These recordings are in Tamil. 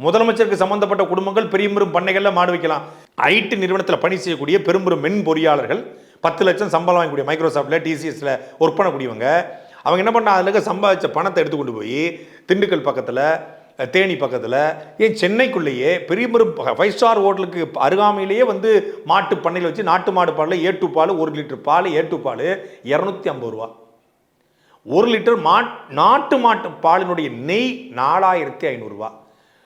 முதலமைச்சருக்கு சம்பந்தப்பட்ட குடும்பங்கள் பெரிய பண்ணைகளில் மாடு வைக்கலாம். ஐடி நிறுவனத்தில் பணி செய்யக்கூடிய பெரும்பெரும் மென் பொறியாளர்கள் பத்து லட்சம் சம்பளம் வாங்கக்கூடிய மைக்ரோசாஃப்ட்ல டிசிஎஸில் ஒர்க் பண்ணக்கூடியவங்க. அவங்க என்ன பண்ணா அதில் இருக்க சம்பாதிச்ச பணத்தை எடுத்து கொண்டு போய் திண்டுக்கல் பக்கத்தில் தேனி பக்கத்தில் ஏன் சென்னைக்குள்ளேயே பெரிய பெரும் ஃபைவ் ஸ்டார் ஹோட்டலுக்கு அருகாமையிலேயே வந்து மாட்டு பண்ணையில் வச்சு நாட்டு மாடு பாலில் ஏட்டு பால் ஒரு லிட்டர் பால் ஏட்டு பால் இரநூத்தி ஐம்பது ரூபா. ஒரு லிட்டர் மா நாட்டு மாட்டு பாலினுடைய நெய் நாலாயிரத்தி ஐநூறுரூவா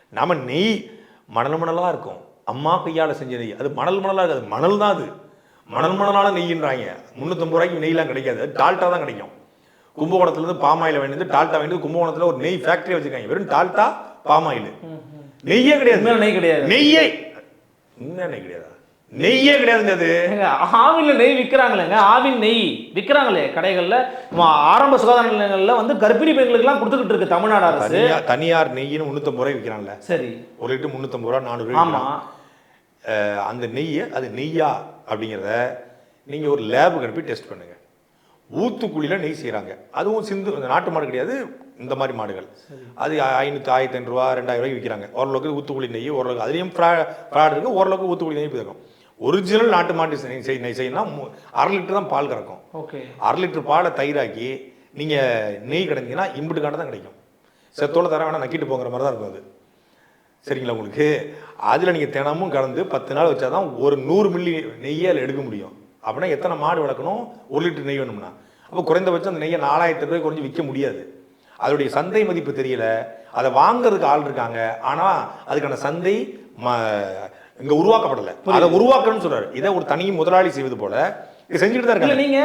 நம்ம நெய் மணல் மணலாக இருக்கும். அம்மா கையால் செஞ்ச நெய். அது மணல் மணலாக இருக்காது. மணல் தான் அது. மணல் மணலான நெய்யின்றாங்க. முந்நூற்றம்பது ரூபாய்க்கு நெய்லாம் கிடைக்காது. அது டால்டா தான் கிடைக்கும். கும்பகோணத்துலேருந்து பாமாயில் வாங்கிட்டு வந்து டால்டா வாங்கிட்டு கும்பகோணத்தில் ஒரு நெய் ஃபேக்டரி வச்சுருக்காங்க. வெறும் டால்டா பாமாயில் நெய்யே கிடையாது. உண்மையில நெய் கிடையாது. நெய்யே. என்ன நெய் கிடையாது? நெய்யே கிடையாதுங்க அது. ஆவின்ல நெய் விற்கிறாங்களேங்க ஆவின் நெய் விற்கிறாங்களே கடைகள்ல. ஆரம்ப சுகாதார நிலையங்கள்ல வந்து கர்ப்பிணி பெண்களுக்குலாம் கொடுத்துக்கிட்டு இருக்கு தமிழ்நாடு அரசு. தனியார் நெய்யின்னு முந்நூற்றம்பது ரூபாய் விற்கிறான்ல சரி. ஒரு லிட்டர் முந்நூற்றம்பது ரூபா நானூறு ஆமா. அந்த நெய்யை அது நெய்யா அப்படிங்கிறத நீங்கள் ஒரு லேபுக்கு அனுப்பி டெஸ்ட் பண்ணுங்க. ஊத்துக்குழியில் நெய் செய்கிறாங்க அதுவும் சிந்து நாட்டு மாடு கிடையாது இந்த மாதிரி மாடுகள். அது ஐநூற்றி ஆயிரத்தி ஐநூறுரூவா ரெண்டாயிரம் ரூபாய்க்கு விற்கிறாங்க ஓரளவுக்கு ஊத்துக்குழி நெய் ஓரளவுக்கு அதுலேயும் ஃப்ரா ஃப்ராட் இருக்குது ஓரளவுக்கு ஊத்துக்குழி நெய் இருக்கும் ஒரிஜினல் நாட்டு மாட்டு நெய் மு- அரை லிட்டர் தான் பால் கறக்கும். ஓகே. அரை லிட்டர் பாலை தயிராக்கி நீங்கள் நெய் கிடைந்தீங்கன்னா இம்புட்டு காட்ட தான் கிடைக்கும். செத்தோட தர வேணா நக்கிட்டு போங்கிற மாதிரி தான் இருக்கும் அது. சரிங்களா உங்களுக்கு? அதில் நீங்கள் தினமும் கலந்து பத்து நாள் வச்சா தான் ஒரு நூறு மில்லி நெய்யை அதில் எடுக்க முடியும். அப்படின்னா எத்தனை மாடு வளர்க்கணும்? ஒரு லிட்டர் நெய் வேணும்னா. அப்போ குறைந்தபட்சம் அந்த நெய்யை நாலாயிரத்து ரூபாய் குறைஞ்சு விற்க முடியாது. அதோடைய சந்தை மதிப்பு தெரியல. அதை வாங்குறதுக்கு ஆள் இருக்காங்க. ஆனால் அதுக்கான சந்தை ம இங்கே உருவாக்கப்படலை. அதை உருவாக்கணும்னு சொல்றாரு. இதை ஒரு தனி முதலாளி செய்வது போல இது செஞ்சுட்டு தான் இருக்காங்க. நீங்க